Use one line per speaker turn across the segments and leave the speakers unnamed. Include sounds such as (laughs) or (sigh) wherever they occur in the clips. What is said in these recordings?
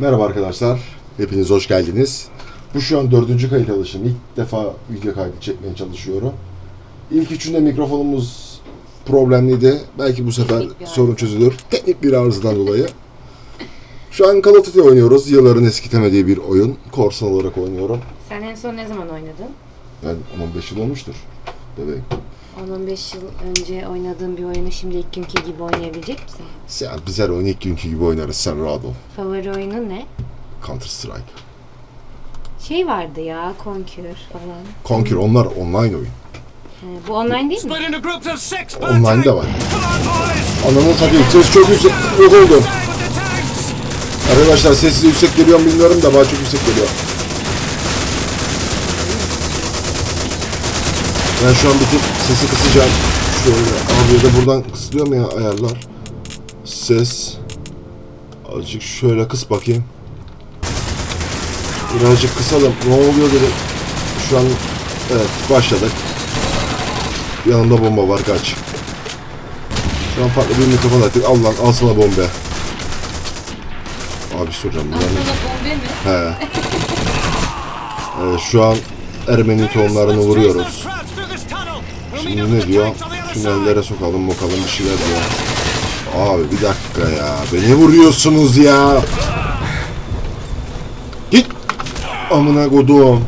Merhaba arkadaşlar. Hepiniz hoş geldiniz. Bu şu an dördüncü kayıt alışım. İlk defa video kaydı çekmeye çalışıyorum. İlk üçünde mikrofonumuz problemliydi. Belki bu sefer sorun çözülür. Teknik bir arızadan dolayı. Şu an Call of Duty oynuyoruz. Yılların eskitemediği bir oyun. Korsan olarak oynuyorum.
Sen en son ne zaman oynadın?
Yani 15 yıl olmuştur. Bebeğim.
10-15 yıl önce oynadığın bir oyunu şimdi ilk günkü gibi oynayabilecek misin?
Sen, biz her oyunu ilk günkü gibi oynarız. Sen rahat ol.
Favori oyunun ne?
Counter Strike.
Şey vardı ya, Conquer falan.
Conquer onlar online oyun.
He, bu online değil mi?
Online de var. Ananı satayım. Ses çok yüksek. Yok oldu. Arkadaşlar sesi yüksek geliyor mu bilmiyorum da bana çok yüksek geliyor. Ben şu an tık sesi kısacağım. Şöyle abi da buradan kısılıyor mu ya ayarlar? Ses. Azıcık şöyle kıs bakayım. Birazcık kısalım. Ne oluyor dedim. Şu an evet başladık. Yanımda bomba var kaç. Şu an farklı bir mikrofon attık. Al lan al sana bombe. Abi soracağım. bunlar ne?
bombe mi?
He. (laughs) Evet, şu an Ermeni tonlarını vuruyoruz. Şimdi ne diyor? Tünellere sokalım bakalım bir şeyler diyor. Abi bir dakika ya. Beni vuruyorsunuz ya. Git. Amına kodum.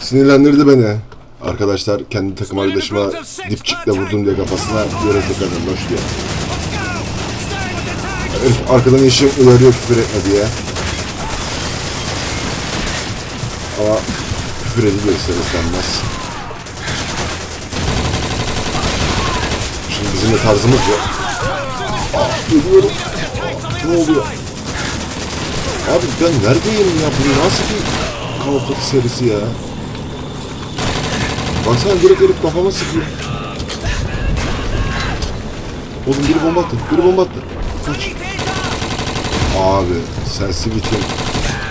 Sinirlendirdi beni. Arkadaşlar kendi takım arkadaşıma dipçikle vurdum diye kafasına görevli kadın hoş
tanks!
Herif arkadan eşim uyarıyor küfür etme diye. Ama küfür ediliyor ister istemez. Şimdi bizim de tarzımız yok. Aa, ölüyorum. Ne oluyor? Abi ben neredeyim ya? Bu nasıl bir Call serisi ya? Baksana direkt herif kafama sıkıyor. Oğlum biri bomba attı. Biri bomba attı. Kaç. Abi sensitivity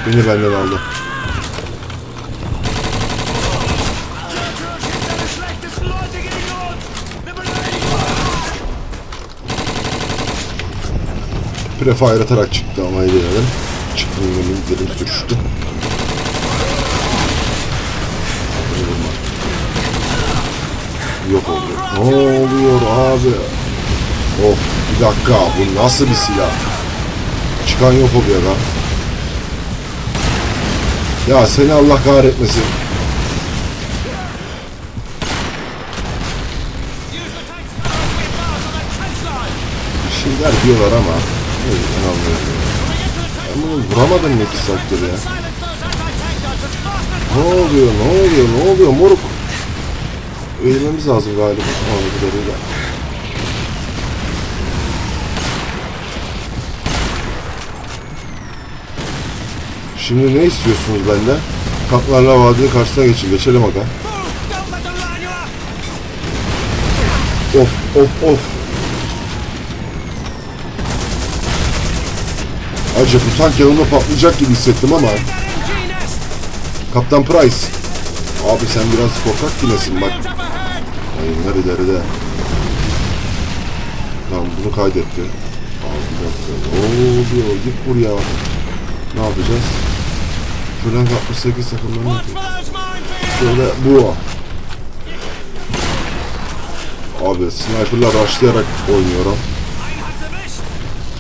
beni benden aldı. Prefire atarak çıktı ama edemedim. Çıktım benim dilim sürüştü. Yok oldu. Ne oluyor abi? Of bir dakika bu nasıl bir silah? Çıkan yok oluyor lan. Ya seni Allah kahretmesin. Bir şeyler diyorlar ama ne bileyim, ben anlamıyorum. Ben bunu vuramadım iki saattir ya? Ne oluyor, ne oluyor, ne oluyor moruk? Eğilmemiz lazım galiba anladığım kadarıyla. Şimdi ne istiyorsunuz benden? Kaplarla vadinin karşısına geçin. Geçelim aga. Of of of. Acı bu tank yanımda patlayacak gibi hissettim ama. Kaptan Price. Abi sen biraz korkak gibisin bak. Ayınlar ileride. Tamam bunu kaydetti. Abi bir dakika. Oluyor? Git buraya. Ne yapacağız? Fırlan 68 takımlarını
minefields!
Şöyle bu. Abi sniper'la rushlayarak oynuyorum.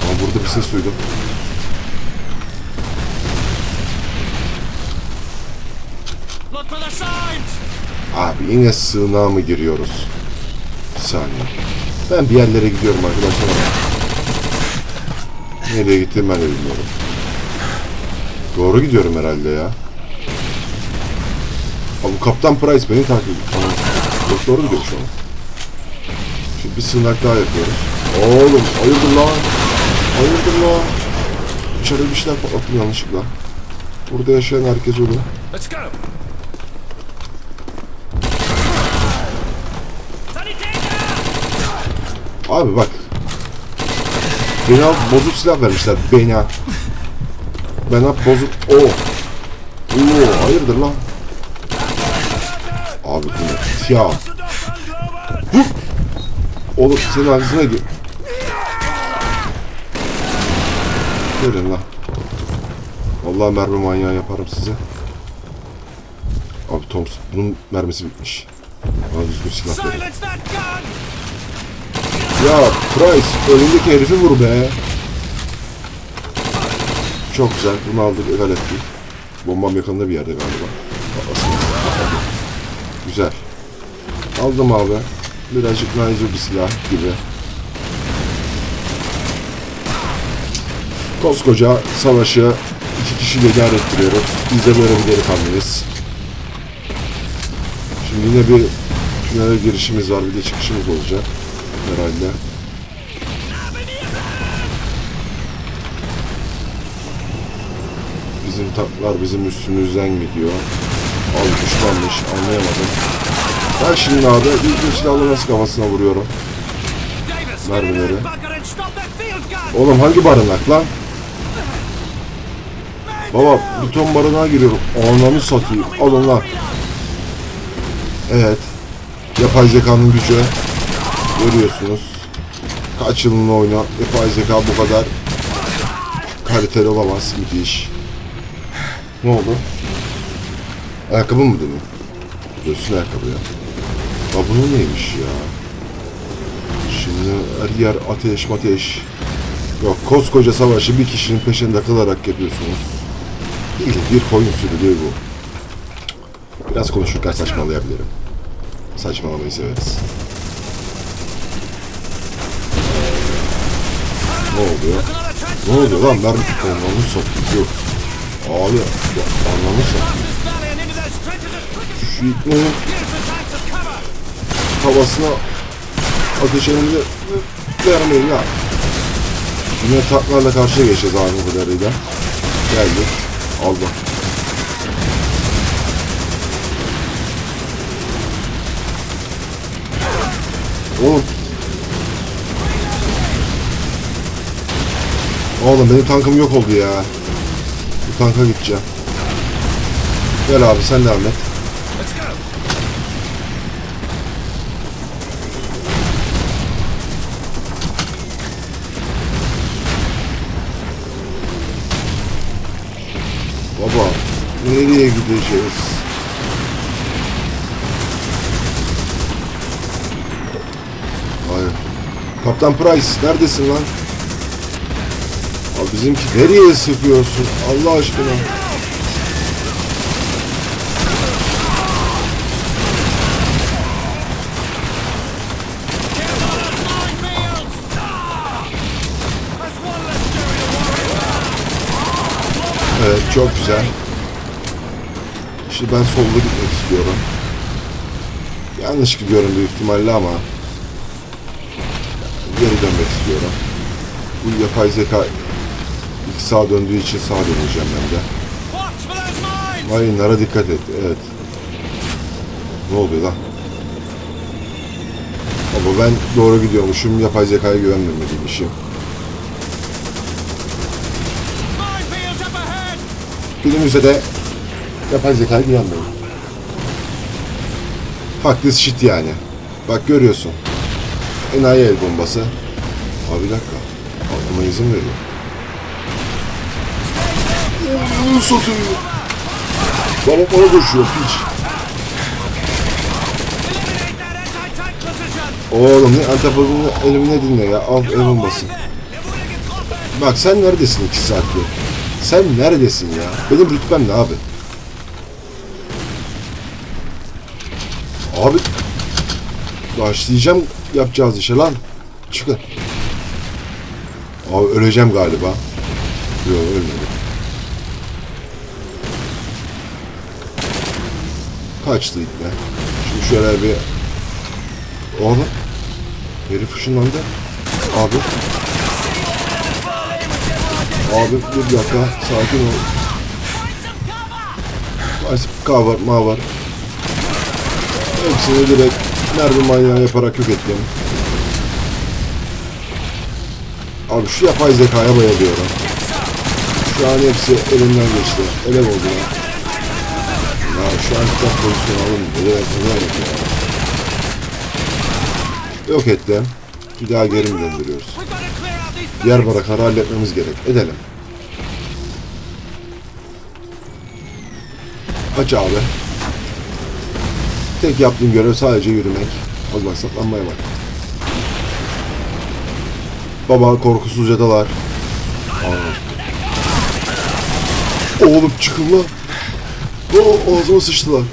Ama burada bir ses duydum. Abi yine sığınağa mı giriyoruz? Bir saniye. Ben bir yerlere gidiyorum arkadaşlar. Nereye gittiğimi ben de bilmiyorum. Doğru gidiyorum herhalde ya. Abi bu Kaptan Price beni takip ediyor. Yok doğru gidiyorum şu an. Şimdi bir sığınak daha yapıyoruz. Oğlum hayırdır lan? Hayırdır lan? İçeride bir şeyler patlattım yanlışlıkla. Burada yaşayan herkes ölü. Abi bak. Bana bozuk silah vermişler. Bana. Bana bozuk. O. Oo, hayırdır lan? Abi bu? Ya. Huh! Oğlum senin ağzına gir. Görün lan. Vallahi mermi manyağı yaparım size. Abi Thompson bunun mermisi bitmiş. Bana düzgün silah verin. Ya Price önündeki herifi vur be. Çok güzel. Bunu aldık egal ettik. Bombam yakında bir yerde galiba. Güzel. Aldım abi. Birazcık naizur bir silah gibi. Koskoca savaşı iki kişiyle idare ettiriyoruz. Biz de böyle bir delikanlıyız. Şimdi yine bir tünele girişimiz var. Bir de çıkışımız olacak. Herhalde. Bizim taklar bizim üstümüzden gidiyor. Al düşmanmış anlayamadım. Ben şimdi abi ilk silahla nasıl kafasına vuruyorum. Mermileri. Oğlum hangi barınak lan? Baba bir ton barınağa giriyorum. Ananı satayım. Alın lan. Evet. Yapay zekanın gücü. Görüyorsunuz. Kaç yılın oyna. Yapay zeka bu kadar kaliteli olamaz. Müthiş. Ne oldu? Ayakkabı mı dedin? Göğsün ayakkabı ya. Ya bu neymiş ya? Şimdi her yer ateş mateş. Yok koskoca savaşı bir kişinin peşinde kılarak yapıyorsunuz. Değil bir koyun sürülüğü bu. Biraz konuşurken saçmalayabilirim. Saçmalamayı severiz. Ne oluyor? Ne oluyor lan? Ben anlamı satayım. Yok. Abi anlamı
as quick as
Şu
cover!
havasına ateş elinde vermeyin ya. Yine taklarla karşıya geçeceğiz abi kadarıyla. Geldik. Aldım. Oğlum. Oğlum benim tankım yok oldu ya. Bu tanka gideceğim. Gel abi sen devam et. Baba nereye gideceğiz? Hayır. Kaptan Price neredesin lan? Bizimki nereye sıkıyorsun Allah aşkına? Evet çok güzel. Şimdi ben solda gitmek istiyorum. Yanlış gidiyorum büyük ihtimalle ama geri dönmek istiyorum. Bu yapay zeka ilk sağa döndüğü için sağa döneceğim ben de. Mayınlara dikkat et. Evet. Ne oluyor lan? Ama ben doğru gidiyormuşum. Yapay zekaya
up ahead!
Günümüzde de yapay zekaya güvenmeyin. Fuck this shit yani. Bak görüyorsun. Enayi el bombası. Abi bir dakika. Atlıma izin veriyor. Bunu satıyor. Baba bana koşuyor piç. Oğlum ne antapodunu elimine dinle ya. Al el bombası. Bak sen neredesin iki saattir? Sen neredesin ya? Benim rütbem ne abi? Abi başlayacağım yapacağız işe lan. Çıkın. Abi öleceğim galiba. Yok ölmedim. Kaçtı itme. Şimdi şöyle bir... Oğlum. Herif ışınlandı. Abi. Abi bir dakika sakin ol. Nice cover maver. Hepsini direkt mermi manyağı yaparak yok ettim. Abi şu yapay zekaya bayılıyorum. Şu an hepsi elimden geçti. Ele oldu ya. Şu an kitap pozisyonu alın. Böyle yapıyorlar ya. Yok ettim. Bir daha geri mi döndürüyoruz? Diğer barakları halletmemiz gerek. Edelim. Aç abi. Tek yaptığım görev sadece yürümek. Bak saklanmaya bak. Baba korkusuzca dalar. Aa. Oğlum çıkın lan. Oo, ağzıma sıçtılar.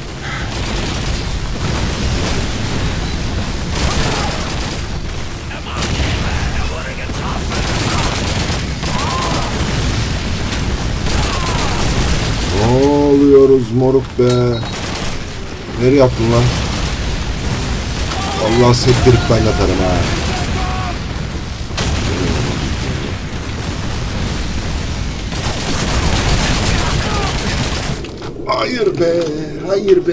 Ne oluyoruz moruk be? Nereye yaptın lan? Allah sektirip ben yatarım ha. Hayır be, hayır be.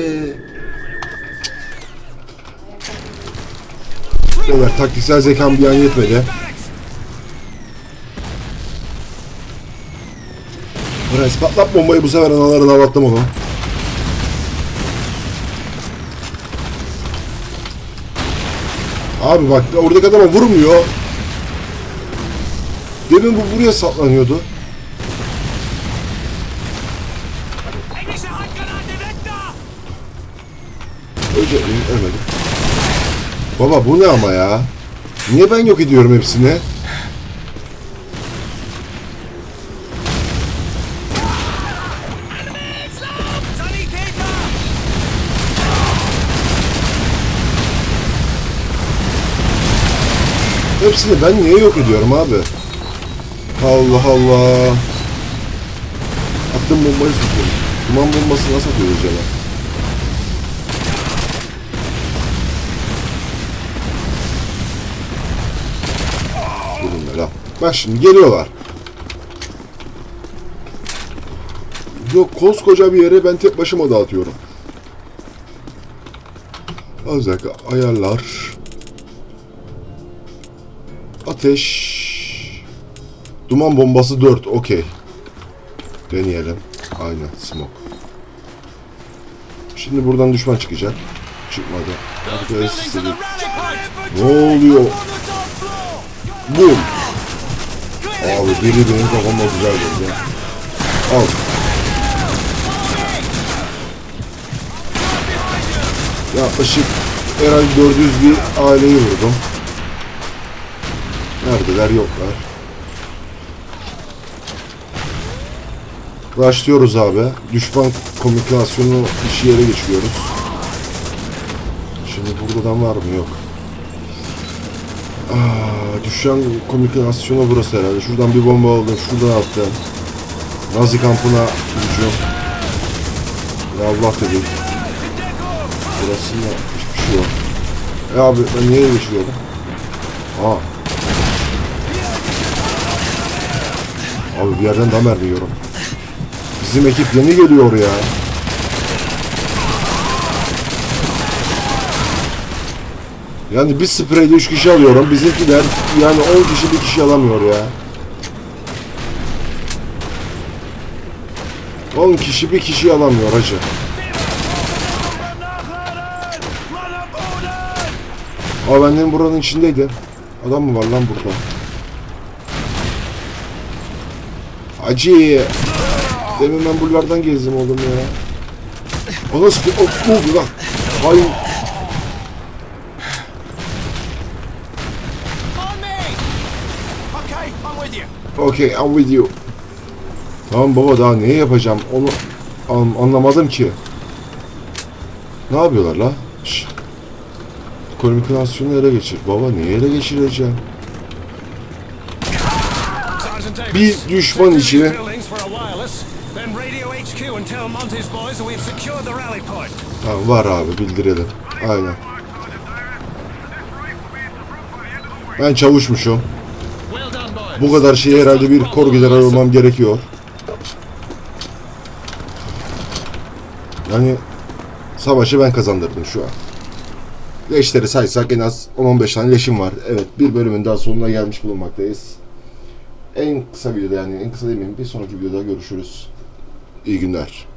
Evet, taktiksel zekam bir an yetmedi. Reis patlat bombayı bu sefer analarına havattım onu. Abi bak oradaki adama vurmuyor. Demin bu buraya saplanıyordu. Baba bu ne ama ya? Niye ben yok ediyorum hepsini? Hepsini ben niye yok ediyorum abi? Allah Allah. Attım bombayı sokuyorum. Duman bombası nasıl atıyoruz acaba? Bak şimdi geliyorlar. Yok koskoca bir yere ben tek başıma dağıtıyorum. Az dakika ayarlar. Ateş. Duman bombası 4. Okey. Deneyelim. Aynen. Smoke. Şimdi buradan düşman çıkacak. Çıkmadı. Ne oluyor? Boom. Abi biri benim kafama güzel vurdu. Al. Yaklaşık herhalde 400 bir aileyi vurdum. Neredeler yoklar. Başlıyoruz abi. Düşman komünikasyonu işi yere geçiyoruz. Şimdi burada adam var mı? Yok. Aa, düşen komünikasyonu burası herhalde. Şuradan bir bomba aldım. Şuradan attım. Nazi kampına hücum. Ya Allah dedik. Burasında hiçbir şey yok. E abi ben niye geçiyordum? Aa. Abi bir yerden damer yiyorum. Bizim ekip yeni geliyor ya. Yani bir spreyde 3 kişi alıyorum. Bizimkiler yani 10 kişi bir kişi alamıyor ya. 10 kişi bir kişi alamıyor hacı. Aa benden buranın içindeydi. Adam mı var lan burada? Hacı. Demin ben bulvardan gezdim oğlum ya. O nasıl bir... Oh, oh, lan. Hayır.
Okay, I'm with you.
Tamam baba daha ne yapacağım onu an- anlamadım ki. Ne yapıyorlar la? Şş. Komünikasyonu ele geçir. Baba niye ele geçireceğim? Bir düşman içi.
these buildings for a wireless, then radio HQ and tell Monty's boys that we've secured the rally point.
Tamam var abi bildirelim. Aynen. Ben çavuşmuşum. Bu kadar şeyi herhalde bir kor general olmam gerekiyor. Yani savaşı ben kazandırdım şu an. Leşleri saysak en az 10-15 tane leşim var. Evet bir bölümün daha sonuna gelmiş bulunmaktayız. En kısa videoda yani en kısa demeyeyim bir sonraki videoda görüşürüz. İyi günler.